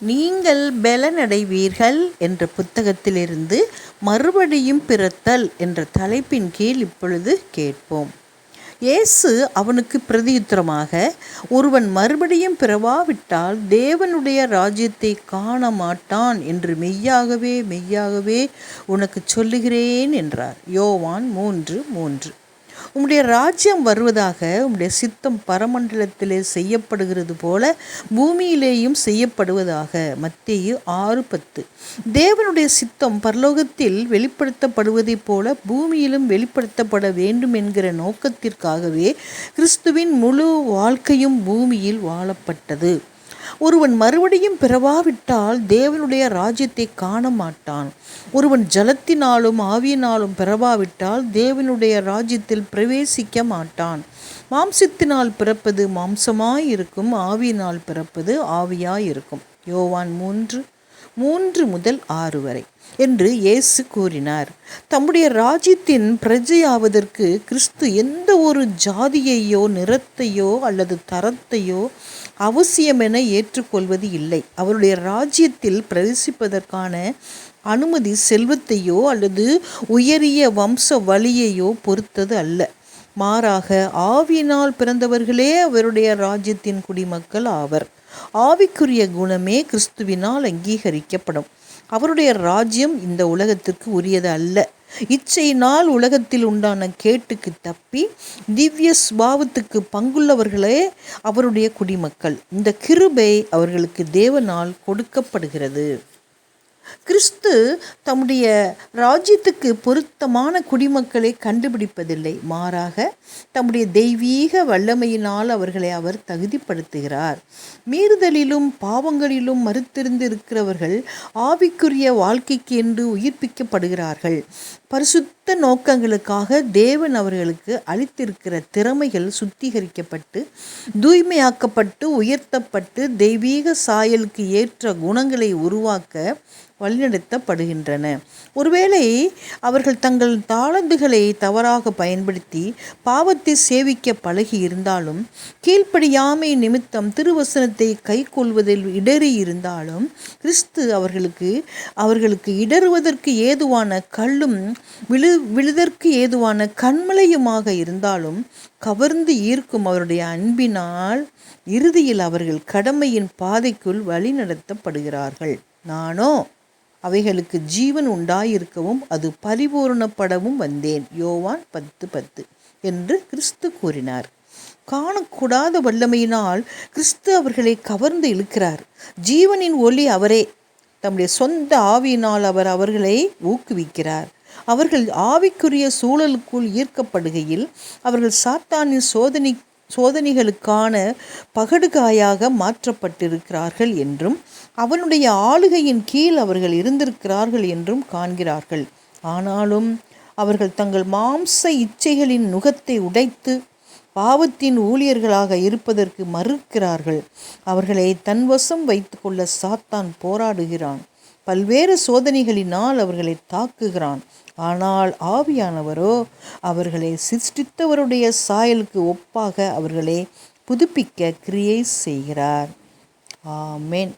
நீங்கள் பலனடைவீர்கள் என்ற புத்தகத்திலிருந்து மறுபடியும் பிறத்தல் என்ற தலைப்பின் கீழ் இப்பொழுது கேட்போம். இயேசு அவனுக்கு பிரதியுத்தரமாக ஒருவன் மறுபடியும் பிறவாவிட்டால் தேவனுடைய ராஜ்யத்தை காண மாட்டான் என்று மெய்யாகவே மெய்யாகவே உனக்கு சொல்லுகிறேன் என்றார். யோவான் மூன்று மூன்று. உம்முடைய ராஜ்யம் வருவதாக உம்முடைய சித்தம் பரமண்டலத்திலே செய்யப்படுகிறது போல பூமியிலேயும் செய்யப்படுவதாக. மத்தேயு ஆறு பத்து. தேவனுடைய சித்தம் பரலோகத்தில் வெளிப்படுத்தப்படுவதைப் போல பூமியிலும் வெளிப்படுத்தப்பட வேண்டும் என்கிற நோக்கத்திற்காகவே கிறிஸ்துவின் முழு வாழ்க்கையும் பூமியில் வாழப்பட்டது. ஒருவன் மறுபடியும் பிறவாவிட்டால் தேவனுடைய ராஜ்யத்தை காண மாட்டான் ஒருவன் ஜலத்தினாலும் ஆவியினாலும் பிறவாவிட்டால் தேவனுடைய ராஜ்யத்தில் பிரவேசிக்க மாட்டான். மாம்சத்தினால் பிறப்பது மாம்சமாய் இருக்கும் ஆவியினால் பிறப்பது ஆவியாய் இருக்கும். யோவான் மூன்று மூன்று முதல் ஆறு வரை என்று இயேசு கூறினார். தம்முடைய ராஜ்யத்தின் பிரஜையாவதற்கு கிறிஸ்து எந்த ஒரு ஜாதியையோ நிறத்தையோ அல்லது தரத்தையோ அவசியமென ஏற்றுக்கொள்வது இல்லை. அவருடைய ராஜ்யத்தில் பிரவேசிப்பதற்கான அனுமதி செல்வத்தையோ அல்லது உயரிய வம்ச வழியையோ பொறுத்தது அல்ல. மாறாக ஆவியினால் பிறந்தவர்களே அவருடைய ராஜ்யத்தின் குடிமக்கள் ஆவர். ஆவிக்குரிய குணமே கிறிஸ்துவினால் அங்கீகரிக்கப்படும். அவருடைய ராஜ்யம் இந்த உலகத்திற்கு உரியது அல்ல. இச்சையினால் உலகத்தில் உண்டான கேட்டுக்கு தப்பி திவ்ய சுபாவத்துக்கு பங்குள்ளவர்களே அவருடைய குடிமக்கள். இந்த கிருபை அவர்களுக்கு தேவனால் கொடுக்கப்படுகிறது. கிறிஸ்து தம்முடைய ராஜ்யத்துக்கு பொருத்தமான குடிமக்களை கண்டுபிடிப்பதில்லை. மாறாக தம்முடைய தெய்வீக வல்லமையினால் அவர்களை அவர் தகுதிப்படுத்துகிறார். மீறுதலிலும் பாவங்களிலும் மறுத்திருந்து இருக்கிறவர்கள் ஆவிக்குரிய வாழ்க்கைக்கு என்று உயிர்ப்பிக்கப்படுகிறார்கள். பரிசுத்த நோக்கங்களுக்காக தேவன் அவர்களுக்கு அளித்திருக்கிற திறமைகள் சுத்திகரிக்கப்பட்டு தூய்மையாக்கப்பட்டு உயர்த்தப்பட்டு தெய்வீக சாயலுக்கு ஏற்ற குணங்களை உருவாக்க வழிநடத்தப்படுகின்றன. ஒருவேளை அவர்கள் தங்கள் தாளந்துகளை தவறாக பயன்படுத்தி பாவத்தை சேவிக்க பழகி இருந்தாலும் கீழ்ப்படியாமை நிமித்தம் திருவசனத்தை கைக்கொள்வதில் இடறி இருந்தாலும் கிறிஸ்து அவர்களுக்கு அவர்களுக்கு இடறுவதற்கு ஏதுவான கல்லும் விழு விழுதற்கு ஏதுவான கண்மலையுமாக இருந்தாலும் கவர்ந்து ஈர்க்கும் அவருடைய அன்பினால் இறுதியில் அவர்கள் கடமையின் பாதைக்குள் வழிநடத்தப்படுகிறார்கள். நானோ அவைகளுக்கு ஜீவன் உண்டாயிருக்கவும் அது பரிபூர்ணப்படவும் வந்தேன். யோவான் பத்து பத்து என்று கிறிஸ்து கூறினார். காணக்கூடாத வல்லமையினால் கிறிஸ்து அவர்களை கவர்ந்து இழுக்கிறார். ஜீவனின் ஒளி அவரே. தம்முடைய சொந்த ஆவியினால் அவர் அவர்களை ஊக்குவிக்கிறார். அவர்கள் ஆவிக்குரிய சூழலுக்குள் ஈர்க்கப்படுகையில் அவர்கள் சாத்தானின் சோதனை சோதனைகளுக்கான பகடுகாயாக மாற்றப்பட்டிருக்கிறார்கள் என்றும் அவனுடைய ஆளுகையின் கீழ் அவர்கள் இருந்திருக்கிறார்கள் என்றும் காண்கிறார்கள். ஆனாலும் அவர்கள் தங்கள் மாம்ச இச்சைகளின் நுகத்தை உடைத்து பாவத்தின் ஊழியர்களாக இருப்பதற்கு மறுக்கிறார்கள். அவர்களை தன்வசம் வைத்துக்கொள்ள சாத்தான் போராடுகிறான். பல்வேறு சோதனைகளினால் அவர்களை தாக்குகிறான். ஆனால் ஆவியானவரோ அவர்களை சிருஷ்டித்தவருடைய சாயலுக்கு ஒப்பாக அவர்களை புதுப்பிக்க கிரியை செய்கிறார். ஆமேன்.